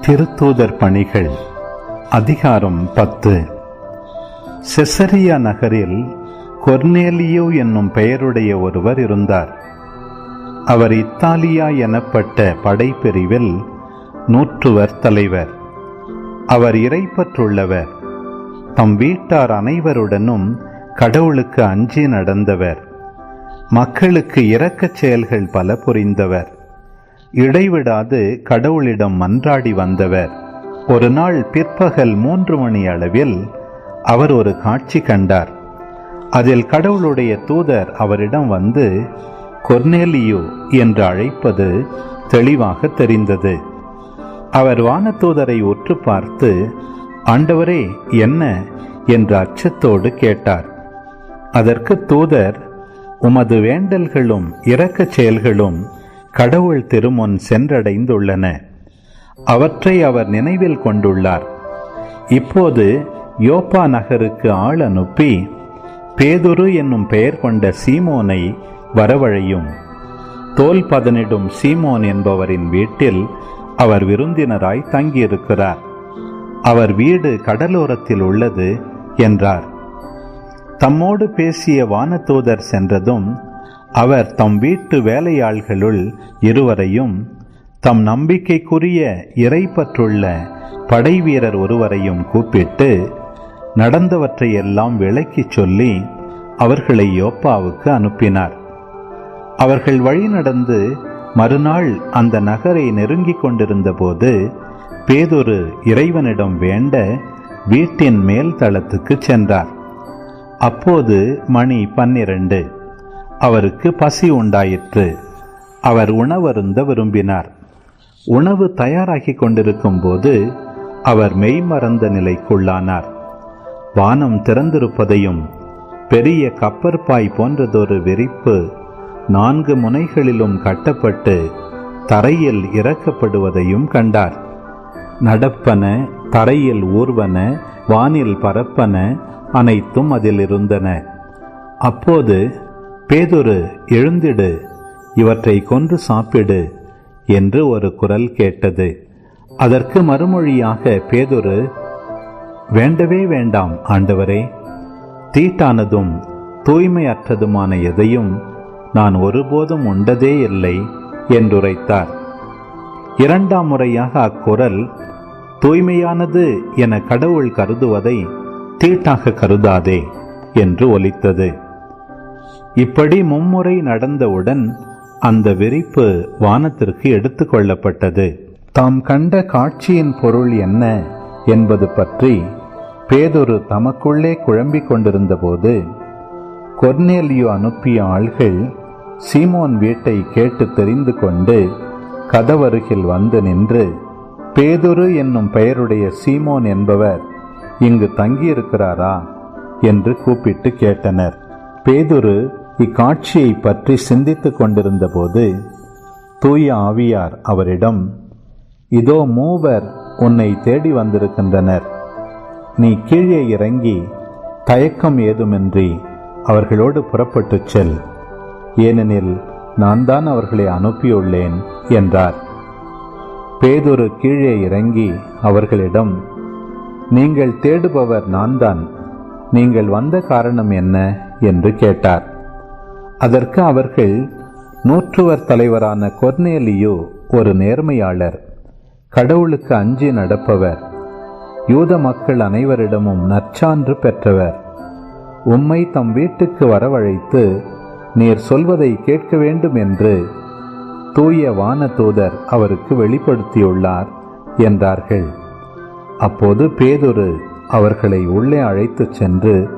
திருத்தூதர் பணிகள் அதிகாரம் பத்து. செசரியா நகரில் கொர்னேலியோ என்னும் பெயருடைய ஒருவர் இருந்தார். அவர் இத்தாலியா எனப்பட்ட படைப்பிரிவில் நூற்றுவர் தலைவர். அவர் இறைப்பற்றுள்ளவர் தம் வீட்டார் அனைவருடனும் கடவுளுக்கு அஞ்சி நடந்தவர். மக்களுக்கு இரக்கச் செயல்கள் பல புரிந்தவர். இடைவிடாது கடவுளிடம் மன்றாடி வந்தவர். ஒரு நாள் பிற்பகல் மூன்று மணி அளவில் அவர் ஒரு காட்சி கண்டார். அதில் கடவுளுடைய தூதர் அவரிடம் வந்து கொர்னேலியோ என்று அழைப்பது தெளிவாக தெரிந்தது. அவர் வானத்தூதரை உற்று பார்த்து ஆண்டவரே என்ன? என்று அச்சத்தோடு கேட்டார். அதற்கு தூதர் உமது வேண்டல்களும் இரக்கச் செயல்களும் கடவுள் திருமுன் சென்றடைந்துள்ளன. அவற்றை அவர் நினைவில் கொண்டுள்ளார். இப்போது யோப்பா நகருக்கு ஆள் அனுப்பி பேதுரு என்னும் பெயர் கொண்ட சீமோனை வரவழையும். தோல் பதனிடும் சீமோன் என்பவரின் வீட்டில் அவர் விருந்தினராய் தங்கியிருக்கிறார். அவர் வீடு கடலோரத்தில் உள்ளது என்றார். தம்மோடு பேசிய வானதூதர் சென்றதும் அவர் தம் வீட்டு வேலையாள்களுள் இருவரையும் தம் நம்பிக்கைக்குரிய இறைப்பற்றுள்ள படைவீரர் ஒருவரையும் கூப்பிட்டு நடந்தவற்றையெல்லாம் விளக்கிச் சொல்லி அவர்களை யோப்பாவுக்கு அனுப்பினார். அவர்கள் வழி நடந்து மறுநாள் அந்த நகரை நெருங்கிக் கொண்டிருந்தபோது பேதொரு இறைவனிடம் வேண்ட வீட்டின் மேல் தளத்துக்கு சென்றார். அப்போது மணி பன்னிரண்டு. அவருக்கு பசி உண்டாயிற்று. அவர் உணவருந்த விரும்பினார். உணவு தயாராகி கொண்டிருக்கும் போது அவர் மெய்மறந்த நிலைக்குள்ளானார். வானம் திறந்திருப்பதையும் பெரிய கப்பற்பாய் போன்றதொரு விரிப்பு நான்கு முனைகளிலும் கட்டப்பட்டு தரையில் இறக்கப்படுவதையும் கண்டார். நடப்பன தரையில் ஊர்வன வானில் பரப்பன அனைத்தும் அதில் இருந்தன அப்போது பேதொரு எழுந்திடு இவற்றை கொன்று சாப்பிடு என்று ஒரு குரல் கேட்டது. அதற்கு மறுமொழியாக பேதொரு வேண்டவே வேண்டாம் ஆண்டவரே. தீட்டானதும் தூய்மையற்றதுமான எதையும் நான் ஒருபோதும் உண்டதே இல்லை என்றுரைத்தார். இரண்டாம் முறையாக அக்குரல் தூய்மையானது என கடவுள் கருதுவதை தீட்டாக கருதாதே என்று ஒலித்தது. இப்படி மும்முறை நடந்தவுடன் அந்த விரிப்பு வானத்திற்கு எடுத்துக்கொள்ளப்பட்டது தாம் கண்ட காட்சியின் பொருள் என்ன என்பது பற்றி பேதொரு தமக்குள்ளே குழம்பிக் கொண்டிருந்தபோது கொர்னேலியோ அனுப்பிய ஆள்கள் சீமோன் வீட்டை கேட்டு தெரிந்து கொண்டு கதவருகில் வந்து நின்று பேதுரு என்னும் பெயருடைய சீமோன் என்பவர் இங்கு தங்கியிருக்கிறாரா? என்று கூப்பிட்டு கேட்டனர். பேதுரு இக்காட்சியை பற்றி சிந்தித்துக் கொண்டிருந்தபோது தூய ஆவியார் அவரிடம் இதோ மூவர் உன்னை தேடி வந்திருக்கின்றனர். நீ கீழே இறங்கி தயக்கம் ஏதுமின்றி அவர்களோடு புறப்பட்டுச் செல். ஏனெனில் நான் தான் அவர்களை அனுப்பியுள்ளேன் என்றார். பேதொரு கீழே இறங்கி அவர்களிடம் நீங்கள் தேடுபவர் நான்தான். நீங்கள் வந்த காரணம் என்ன? என்று கேட்டார். அதற்கு அவர்கள் நூற்றுவர் தலைவரான கொர்னேலியோ ஒரு நேர்மையாளர் கடவுளுக்கு அஞ்சி நடப்பவர் யூத மக்கள் அனைவரிடமும் நற்சான்று பெற்றவர். உம்மை தம் வீட்டுக்கு வரவழைத்து நீர் சொல்வதை கேட்க வேண்டும் என்று தூய வான தூதர் அவருக்கு வெளிப்படுத்தியுள்ளார் என்றார்கள். அப்போது பேதுரு அவர்களை உள்ளே அழைத்துச் சென்று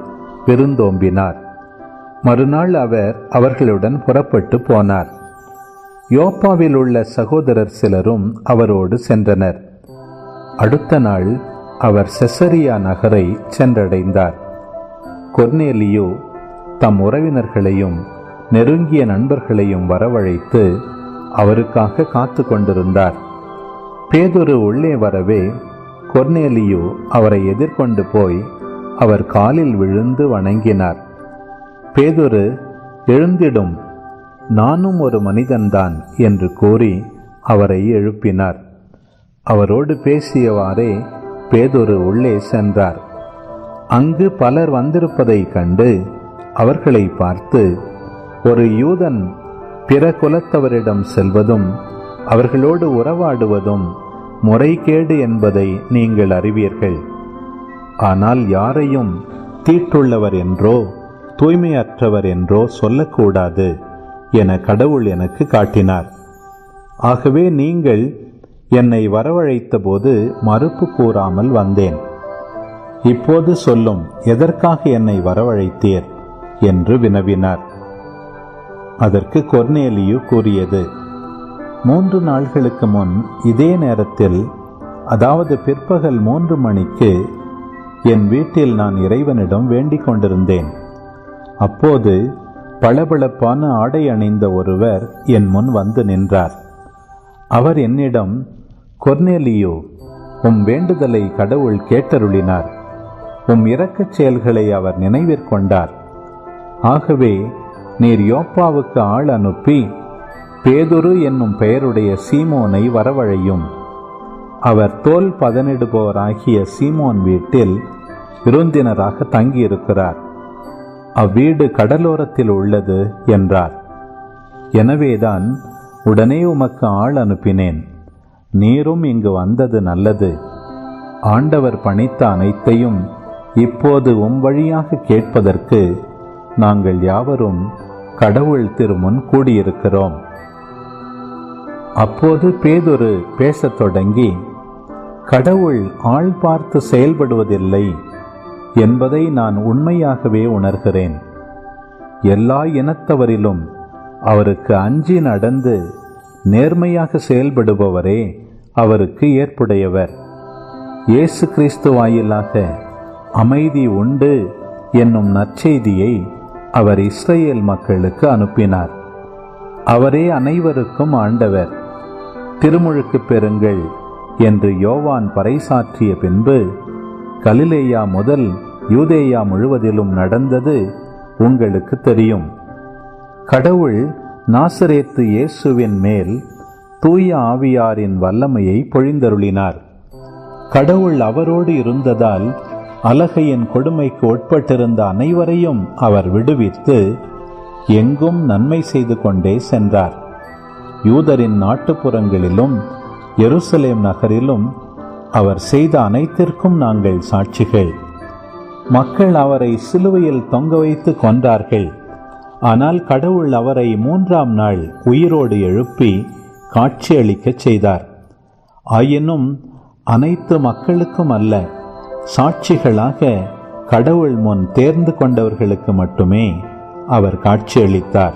விருந்தோம்பினார். மறுநாள் அவர் அவர்களுடன் புறப்பட்டு போனார். யோப்பாவில் உள்ள சகோதரர் சிலரும் அவரோடு சென்றனர். அடுத்த நாள் அவர் செசரியா நகரை சென்றடைந்தார். கொர்னேலியோ தம் உறவினர்களையும் நெருங்கிய நண்பர்களையும் வரவழைத்து அவருக்காக காத்து கொண்டிருந்தார். பேதொரு உள்ளே வரவே கொர்னேலியோ அவரை எதிர்கொண்டு போய் அவர் காலில் விழுந்து வணங்கினார். பேதுரு எழுந்திடும் நானும் ஒரு மனிதன்தான் என்று கூறி அவரை எழுப்பினார். அவரோடு பேசியவாறே பேதொரு உள்ளே சென்றார். அங்கு பலர் வந்திருப்பதைக் கண்டு அவர்களை பார்த்து ஒரு யூதன் பிற குலத்தவரிடம் செல்வதும் அவர்களோடு உறவாடுவதும் முறைகேடு என்பதை நீங்கள் அறிவீர்கள். ஆனால் யாரையும் தீட்டுள்ளவர் என்றோ தூய்மையற்றவர் என்றோ சொல்லக்கூடாது என கடவுள் எனக்கு காட்டினார். ஆகவே நீங்கள் என்னை வரவழைத்த போது மறுப்பு கூறாமல் வந்தேன். இப்போது சொல்லும் எதற்காக என்னை வரவழைத்தீர்? என்று வினவினார். அதற்கு கொர்னேலியு கூறியது மூன்று நாள்களுக்கு முன் இதே நேரத்தில் அதாவது பிற்பகல் மூன்று மணிக்கு என் வீட்டில் நான் இறைவனிடம் வேண்டிக் கொண்டிருந்தேன். அப்போது பளபளப்பான ஆடை அணிந்த ஒருவர் என் முன் வந்து நின்றார். அவர் என்னிடம் கொர்னேலியோ உம் வேண்டுதலை கடவுள் கேட்டருளினார். உம் இரக்கச் செயல்களை அவர் நினைவிற்கொண்டார் ஆகவே நீர் யோப்பாவுக்கு ஆள் அனுப்பி பேதுரு என்னும் பெயருடைய சீமோனை வரவழையும். அவர் தோல் பதனிடுபவராகிய சீமோன் வீட்டில் விருந்தினராக தங்கியிருக்கிறார். அவ்வீடு கடலோரத்தில் உள்ளது என்றார். எனவேதான் உடனே உமக்கு ஆள் அனுப்பினேன். நீரும் இங்கு வந்தது நல்லது. ஆண்டவர் பணித்த அனைத்தையும் இப்போது உம் வழியாக கேட்பதற்கு நாங்கள் யாவரும் கடவுள் திருமுன் கூடியிருக்கிறோம். அப்போது பேதொரு பேசத் தொடங்கி கடவுள் ஆள் பார்த்து செயல்படுவதில்லை. என்பதை நான் உண்மையாகவே உணர்கிறேன். எல்லா இனத்தவரிலும் அவருக்கு அஞ்சி நடந்து நேர்மையாக செயல்படுபவரே அவருக்கு ஏற்புடையவர். இயேசு கிறிஸ்து வாயிலாக அமைதி உண்டு என்னும் நற்செய்தியை அவர் இஸ்ரேல் மக்களுக்கு அனுப்பினார். அவரே அனைவருக்கும் ஆண்டவர். திருமுழுக்கு பெறுங்கள் என்று யோவான் பறைசாற்றிய பின்பு கலிலேயா முதல் யூதேயா முழுவதிலும் நடந்தது உங்களுக்கு தெரியும். கடவுள் நாசரேத்து இயேசுவின் மேல் தூய ஆவியாரின் வல்லமையை பொழிந்தருளினார். கடவுள் அவரோடு இருந்ததால் அலகையின் கொடுமைக்கு உட்பட்டிருந்த அனைவரையும் அவர் விடுவித்து எங்கும் நன்மை செய்து கொண்டே சென்றார். யூதரின் நாட்டுப்புறங்களிலும் எருசலேம் நகரிலும் அவர் செய்த அனைத்திற்கும் நாங்கள் சாட்சிகள். மக்கள் அவரை சிலுவையில் தொங்க வைத்து கொன்றார்கள். ஆனால் கடவுள் அவரை மூன்றாம் நாள் உயிரோடு எழுப்பி காட்சியளிக்கச் செய்தார். ஆயினும் அனைத்து மக்களுக்கும் அல்ல சாட்சிகளாக கடவுள் முன் தேர்ந்து கொண்டவர்களுக்கு மட்டுமே அவர் காட்சியளித்தார்.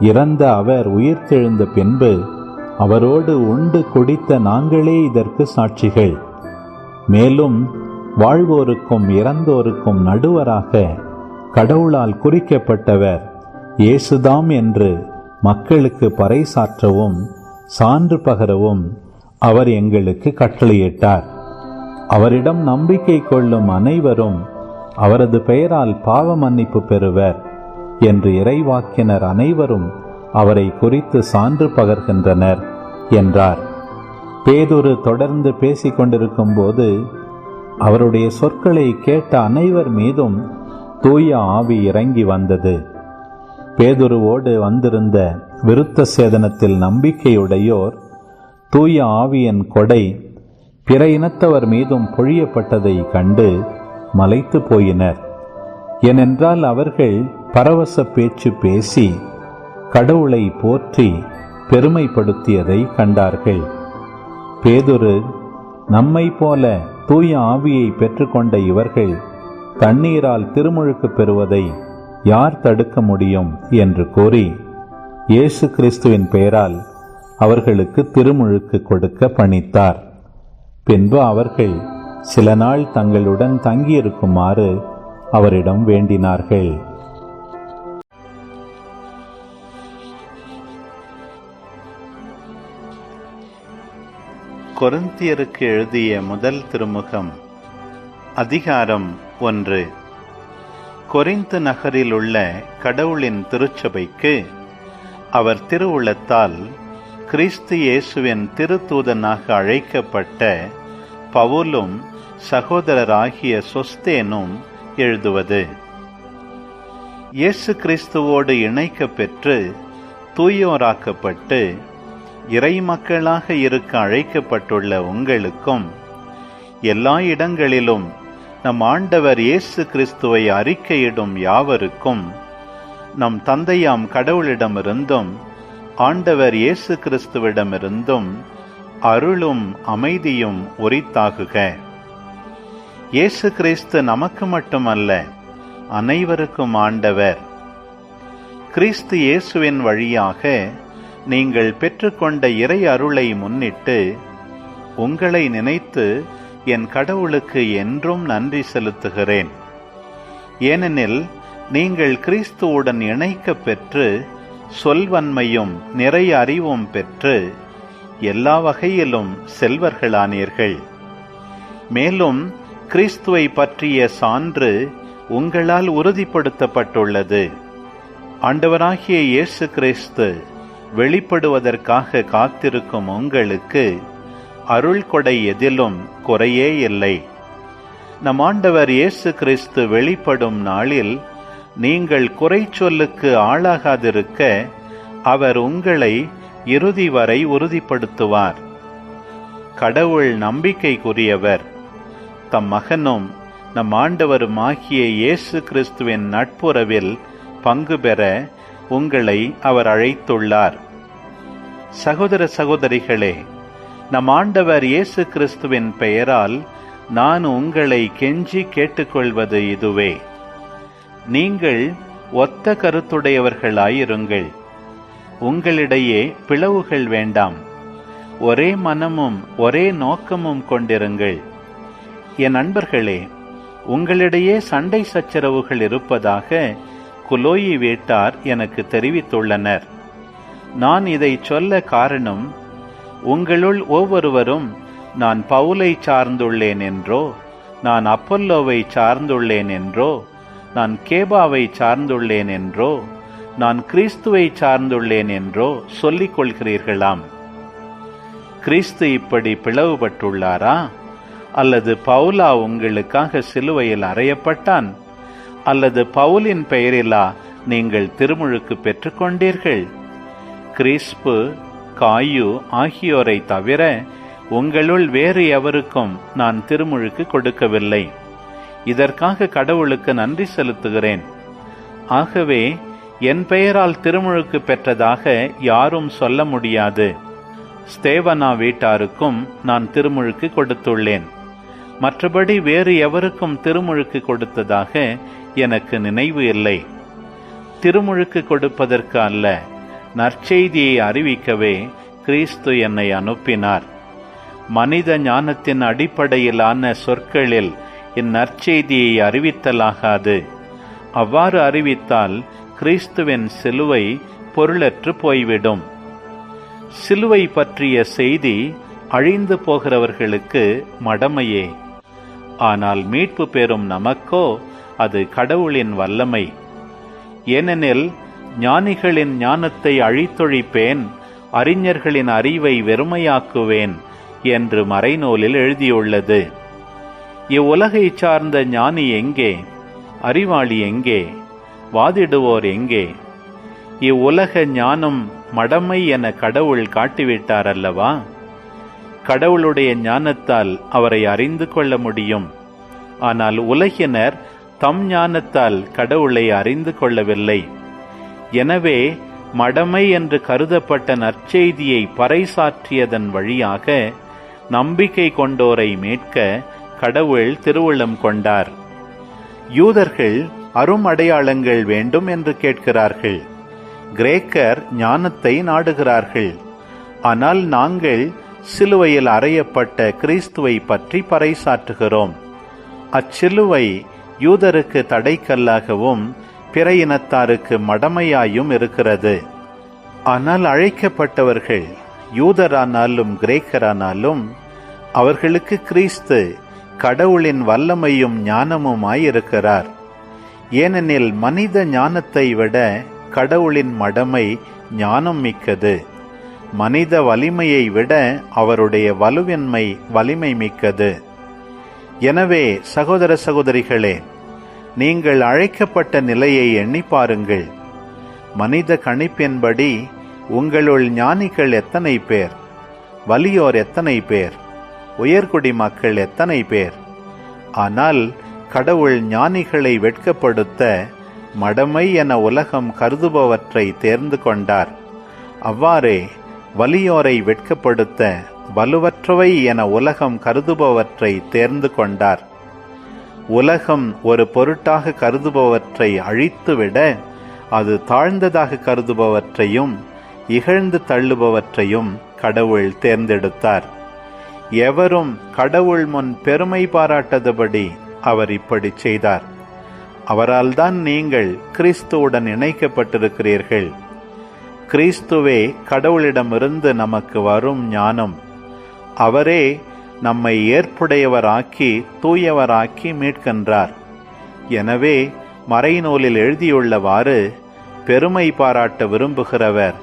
இறந்த அவர் உயிர்த்தெழுந்த பின்பு அவரோடு உண்டு குடித்த நாங்களே இதற்கு சாட்சிகள். மேலும் வாழ்வோருக்கும் இறந்தோருக்கும் நடுவராக கடவுளால் குறிக்கப்பட்டவர் இயேசுதாம் என்று மக்களுக்கு பறைசாற்றவும் சான்று பகரவும் அவர் எங்களுக்கு கட்டளையிட்டார். அவரிடம் நம்பிக்கை கொள்ளும் அனைவரும் அவரது பெயரால் பாவ மன்னிப்பு பெறுவர் என்று இறைவாக்கினர் அனைவரும் அவரை குறித்து சான்று பகர்கின்றனர் என்றார். பேதுரு தொடர்ந்து பேசிக்கொண்டிருக்கும் போது அவருடைய சொற்களை கேட்ட அனைவர் மீதும் தூய ஆவி இறங்கி வந்தது. பேதுருவோடு வந்திருந்த விருத்த சேதனத்தில் நம்பிக்கையுடையோர் தூய ஆவியின் கொடை பிற இனத்தவர் மீதும் பொழியப்பட்டதை கண்டு மலைத்து போயினர். ஏனென்றால் அவர்கள் பரவச பேச்சு பேசி கடவுளை போற்றி பெருமைப்படுத்தியதை கண்டார்கள். பேதுரு நம்மை போல தூய ஆவியை பெற்றுக்கொண்ட இவர்கள் தண்ணீரால் திருமுழுக்கு பெறுவதை யார் தடுக்க முடியும் என்று கூறி இயேசு கிறிஸ்துவின் பெயரால் அவர்களுக்கு திருமுழுக்கு கொடுக்க பணித்தார். பின்பு அவர்கள் சில நாள் தங்களுடன் தங்கியிருக்குமாறு அவரிடம் வேண்டினார்கள். கொரிந்தியருக்கு எழுதிய முதல் திருமுகம் அதிகாரம் ஒன்று. கொரிந்து நகரில் உள்ள கடவுளின் திருச்சபைக்கு அவர் திருவுளத்தால் கிறிஸ்து இயேசுவின் திருத்தூதனாக அழைக்கப்பட்ட பவுலும் சகோதரராகிய சொஸ்தேனும் எழுதுவது. இயேசு கிறிஸ்துவோடு இணைக்கப் பெற்று தூயோராக்கப்பட்டு இறை மக்களாக இருக்க அழைக்கப்பட்டுள்ள உங்களுக்கும் எல்லா இடங்களிலும் நம் ஆண்டவர் இயேசு கிறிஸ்துவை அறிக்கையிடும் யாவருக்கும் நம் தந்தையாம் கடவுளிடமிருந்தும் ஆண்டவர் இயேசு கிறிஸ்துவிடமிருந்தும் அருளும் அமைதியும் உரித்தாகுக. இயேசு கிறிஸ்து நமக்கு மட்டுமல்ல அனைவருக்கும் ஆண்டவர். கிறிஸ்து இயேசுவின் வழியாக நீங்கள் பெற்றுக்கொண்ட இறை அருளை முன்னிட்டு உங்களை நினைத்து என் கடவுளுக்கு என்றும் நன்றி செலுத்துகிறேன். ஏனெனில் நீங்கள் கிறிஸ்துவுடன் இணைக்கப் பெற்று சொல்வன்மையும் நிறைய அறிவும் பெற்று எல்லா வகையிலும் செல்வர்களானீர்கள். மேலும் கிறிஸ்துவை பற்றிய சான்று உங்களால் உறுதிப்படுத்தப்பட்டுள்ளது. ஆண்டவராகிய இயேசு கிறிஸ்து வெளிப்படுவதற்காக காத்திருக்கும் உங்களுக்கு அருள் கொடை எதிலும் குறையே இல்லை. நம் ஆண்டவர் இயேசு கிறிஸ்து வெளிப்படும் நாளில் நீங்கள் குறை சொல்லுக்கு ஆளாகாதிருக்க அவர் உங்களை இறுதி வரை உறுதிப்படுத்துவார். கடவுள் நம்பிக்கைக்குரியவர். தம் மகனும் நம் ஆண்டவருமாகிய இயேசு கிறிஸ்துவின் நட்புறவில் பங்கு பெற உங்களை அவர் அழைத்துள்ளார். சகோதர சகோதரிகளே நம் ஆண்டவர் இயேசு கிறிஸ்துவின் பெயரால் நான் உங்களை கெஞ்சி கேட்டுக்கொள்வது இதுவே. நீங்கள் ஒத்த கருத்துடையவர்களாயிருங்கள். உங்களிடையே பிளவுகள் வேண்டாம். ஒரே மனமும் ஒரே நோக்கமும் கொண்டிருங்கள். என் நண்பர்களே உங்களிடையே சண்டை சச்சரவுகள் இருப்பதாக குலோயி வீட்டார் எனக்கு தெரிவித்துள்ளனர். நான் இதை சொல்ல காரணம் உங்களுள் ஒவ்வொருவரும் நான் பவுலை சார்ந்துள்ளேன் என்றோ நான் அப்பல்லோவை சார்ந்துள்ளேன் என்றோ நான் கேபாவை சார்ந்துள்ளேன் என்றோ நான் கிறிஸ்துவை சார்ந்துள்ளேன் என்றோ சொல்லிக் கொள்கிறீர்களாம். கிறிஸ்து இப்படி பிளவுபட்டுள்ளாரா? அல்லது பவுலா உங்களுக்காக சிலுவையில் அறையப்பட்டான்? அல்லது பவுலின் பெயரிலா நீங்கள் திருமுழுக்கு பெற்றுக்கொண்டீர்கள். கிறிஸ்பு காயு ஆகியோரை தவிர உங்களுள் வேறு எவருக்கும் நான் திருமுழுக்கு கொடுக்கவில்லை. இதற்காக கடவுளுக்கு நன்றி செலுத்துகிறேன். ஆகவே என் பெயரால் திருமுழுக்கு பெற்றதாக யாரும் சொல்ல முடியாது. ஸ்தேவனா வீட்டாருக்கும் நான் திருமுழுக்கு கொடுத்துள்ளேன். மற்றபடி வேறு எவருக்கும் திருமுழுக்கு கொடுத்ததாக எனக்கு நினைவு இல்லை. திருமுழுக்கு கொடுப்பதற்கு அல்ல நற்செய்தியை அறிவிக்கவே கிறிஸ்து என்னை அனுப்பினார். மனித ஞானத்தின் அடிப்படையிலான சொற்களில் இந்நற்செய்தியை அறிவித்தலாகாது. அவ்வாறு அறிவித்தால் கிறிஸ்துவின் சிலுவை பொருளற்று போய்விடும். சிலுவை பற்றிய செய்தி அழிந்து போகிறவர்களுக்கு மடமையே. ஆனால் மீட்பு பெறும் நமக்கோ அது கடவுளின் வல்லமை. ஏனெனில் ஞானிகளின் ஞானத்தை அழித்தொழிப்பேன் அறிஞர்களின் அறிவை வெறுமையாக்குவேன் என்று மறைநூலில் எழுதியுள்ளது. இவ்வுலகை சார்ந்த ஞானி எங்கே? அறிவாளி எங்கே? வாதிடுவோர் எங்கே? இவ்வுலக ஞானம் மடமை என கடவுள் காட்டிவிட்டார் அல்லவா? கடவுளுடைய ஞானத்தால் அவரை அறிந்து கொள்ள முடியும். ஆனால் உலகினர் தம் ஞானத்தால் கடவுளை அறிந்து கொள்ளவில்லை. எனவே மடமை என்று கருதப்பட்ட நற்செய்தியை பறைசாற்றியதன் வழியாக நம்பிக்கை கொண்டோரை மீட்க கடவுள் திருவுள்ளம் கொண்டார். யூதர்கள் அரும் அடையாளங்கள் வேண்டும் என்று கேட்கிறார்கள். கிரேக்கர் ஞானத்தை நாடுகிறார்கள். ஆனால் நாங்கள் சிலுவையில் அறையப்பட்ட கிறிஸ்துவை பற்றி பறைசாற்றுகிறோம். அச்சிலுவை யூதருக்கு தடைக்கல்லாகவும் பிற இனத்தாருக்கு மடமையாயும் இருக்கிறது. ஆனால் அழைக்கப்பட்டவர்கள் யூதரானாலும் கிரேக்கரானாலும் அவர்களுக்கு கிறிஸ்து கடவுளின் வல்லமையும் ஞானமுமாயிருக்கிறார் ஏனெனில் மனித ஞானத்தை விட கடவுளின் மடமை ஞானம் மிக்கது. மனித வலிமையை விட அவருடைய வலுவின்மை வலிமை மிக்கது. எனவே சகோதர சகோதரிகளே நீங்கள் அழைக்கப்பட்ட நிலையை எண்ணி பாருங்கள். மனித கணிப்பின்படி உங்களுள் ஞானிகள் எத்தனை பேர்? வலியோர் எத்தனை பேர்? உயர்குடி மக்கள் எத்தனை பேர்? ஆனால் கடவுள் ஞானிகளை வெட்கப்படுத்த மடமை என உலகம் கருதுபவற்றை தேர்ந்து கொண்டார். அவ்வாறே வலியோரை வெட்கப்படுத்த வலுவற்றவை என உலகம் கருதுபவற்றை தேர்ந்து கொண்டார். உலகம் ஒரு பொருட்டாக கருதுபவற்றை அழித்துவிட அது தாழ்ந்ததாக கருதுபவற்றையும் இகழ்ந்து தள்ளுபவற்றையும் கடவுள் தேர்ந்தெடுத்தார். எவரும் கடவுள் முன் பெருமை பாராட்டதபடி அவர் இப்படி செய்தார். அவரால் தான் நீங்கள் கிறிஸ்துவுடன் இணைக்கப்பட்டிருக்கிறீர்கள். கிறிஸ்துவே கடவுளிடமிருந்து நமக்கு வரும் ஞானம். அவரே நம்மை ஏற்புடையவராக்கி தூயவராக்கி மீட்கின்றார். எனவே மறைநூலில் எழுதியுள்ளவாறு பெருமை பாராட்ட விரும்புகிறவர்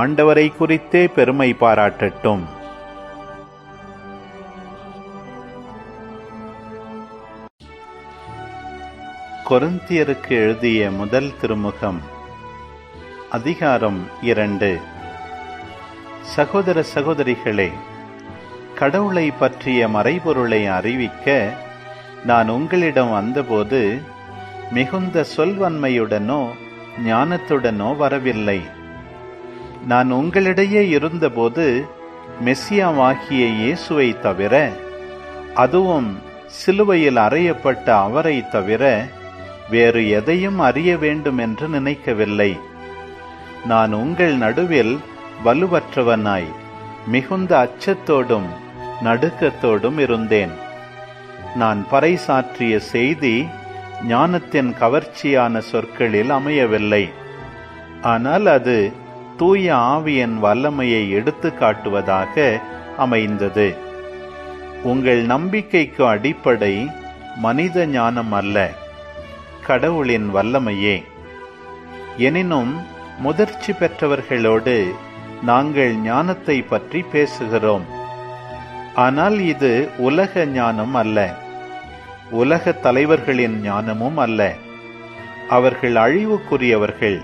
ஆண்டவரை குறித்தே பெருமை பாராட்டட்டும். கொருந்தியருக்கு எழுதிய முதல் திருமுகம் அதிகாரம் இரண்டு. சகோதர சகோதரிகளே கடவுளை பற்றிய மறைபொருளை அறிவிக்க நான் உங்களிடம் வந்தபோது மிகுந்த சொல்வன்மையுடனோ ஞானத்துடனோ வரவில்லை. நான் உங்களிடையே இருந்தபோது மெஸ்ஸியாவாகிய இயேசுவை தவிர அதுவும் சிலுவையில் அறையப்பட்ட அவரை தவிர வேறு எதையும் அறிய வேண்டும் என்று நினைக்கவில்லை. நான் உங்கள் நடுவில் வலுவற்றவனாய் மிகுந்த அச்சத்தோடும் நடுக்கத்தோடும் இருந்தேன். நான் பறைசாற்றிய செய்தி ஞானத்தின் கவர்ச்சியான சொற்களில் அமையவில்லை. ஆனால் அது தூய ஆவியின் வல்லமையை எடுத்து காட்டுவதாக அமைந்தது. உங்கள் நம்பிக்கைக்கு அடிப்படை மனித ஞானம் அல்ல கடவுளின் வல்லமையே. எனினும் முதிர்ச்சி பெற்றவர்களோடு நாங்கள் ஞானத்தை பற்றி பேசுகிறோம். ஆனால் இது உலக ஞானம் அல்ல. உலக தலைவர்களின் ஞானமும் அல்ல. அவர்கள் அழிவுக்குரியவர்கள்.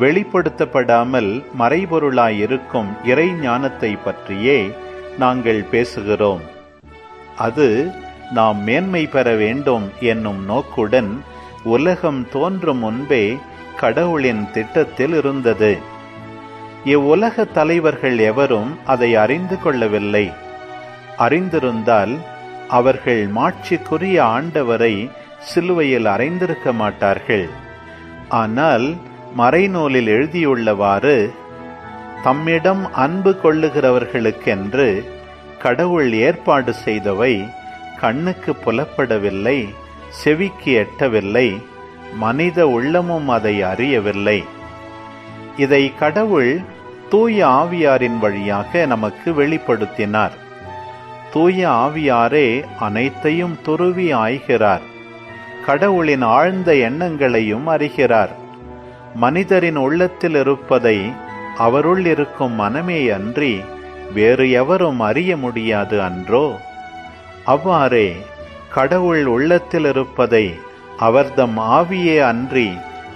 வெளிப்படுத்தப்படாமல் மறைபொருளாயிருக்கும் இறை ஞானத்தை பற்றியே நாங்கள் பேசுகிறோம். அது நாம் மேன்மை பெற வேண்டும் என்னும் நோக்குடன் உலகம் தோன்றும் முன்பே கடவுளின் திட்டத்தில் இருந்தது. இவ்வுலக தலைவர்கள் எவரும் அதை அறிந்து கொள்ளவில்லை. அறிந்திருந்தால் அவர்கள் மாட்சிக்குரிய ஆண்டவரை சிலுவையில் அறைந்திருக்க மாட்டார்கள். ஆனால் மறைநூலில் எழுதியுள்ளவாறு தம்மிடம் அன்பு கொள்ளுகிறவர்களுக்கென்று கடவுள் ஏற்பாடு செய்தவை கண்ணுக்கு புலப்படவில்லை செவிக்கு எட்டவில்லை மனித உள்ளமும் அதை அறியவில்லை. இதை கடவுள் தூய ஆவியாரின் வழியாக நமக்கு வெளிப்படுத்தினார். தூய ஆவியாரே அனைத்தையும் துருவி ஆய்கிறார். கடவுளின் ஆழ்ந்த எண்ணங்களையும் அறிகிறார். மனிதரின் உள்ளத்தில் இருப்பதை அவருள் இருக்கும் மனமே அன்றி வேறு எவரும் அறிய முடியாது அன்றோ? அவ்வாறே கடவுள் உள்ளத்தில் இருப்பதை அவர்தம் ஆவியே அன்றி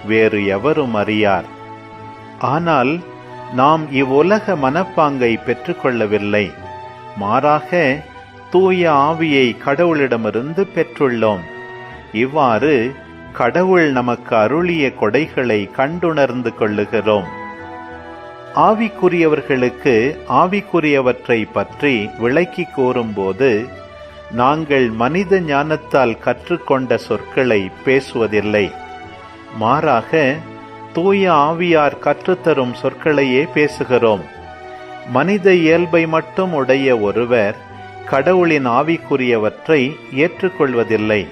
வேறு எவரும் அறியார். ஆனால் நாம் இவ்வுலக மனப்பாங்கை பெற்றுக்கொள்ளவில்லை. மாறாக தூய ஆவியை கடவுளிடமிருந்து பெற்றுள்ளோம். இவ்வாறு கடவுள் நமக்கு அருளிய கொடைகளை கண்டுணர்ந்து கொள்ளுகிறோம். ஆவிக்குரியவர்களுக்கு ஆவிக்குரியவற்றை பற்றி விளக்கி கூறும்போது நாங்கள் மனித ஞானத்தால் கற்றுக்கொண்ட சொற்களை பேசுவதில்லை. மாறாக தூய ஆவியார் கற்றுத்தரும் சொற்களையே பேசுகிறோம். மனித இயல்பை மட்டும் உடைய ஒருவர் கடவுளின் ஆவிக்குரியவற்றை ஏற்றுக்கொள்வதில்லை.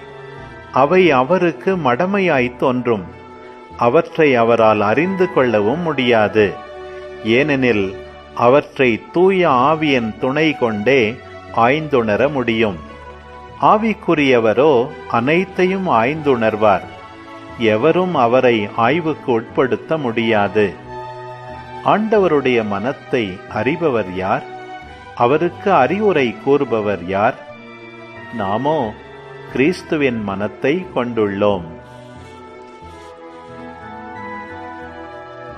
அவை அவருக்கு மடமையாய் தோன்றும். அவற்றை அவரால் அறிந்து கொள்ளவும் முடியாது. ஏனெனில் அவற்றை தூய ஆவியின் துணை கொண்டே ஆய்ந்துணர முடியும். ஆவிக்குரியவரோ அனைத்தையும் ஆய்ந்துணர்வார். எவரும் அவரை ஆய்வுக்கு உட்படுத்த முடியாது. ஆண்டவருடைய மனத்தை அறிபவர் யார்? அவருக்கு அறிவுரை கூறுபவர் யார்? நாமோ கிறிஸ்துவின் மனத்தை கொண்டுள்ளோம்.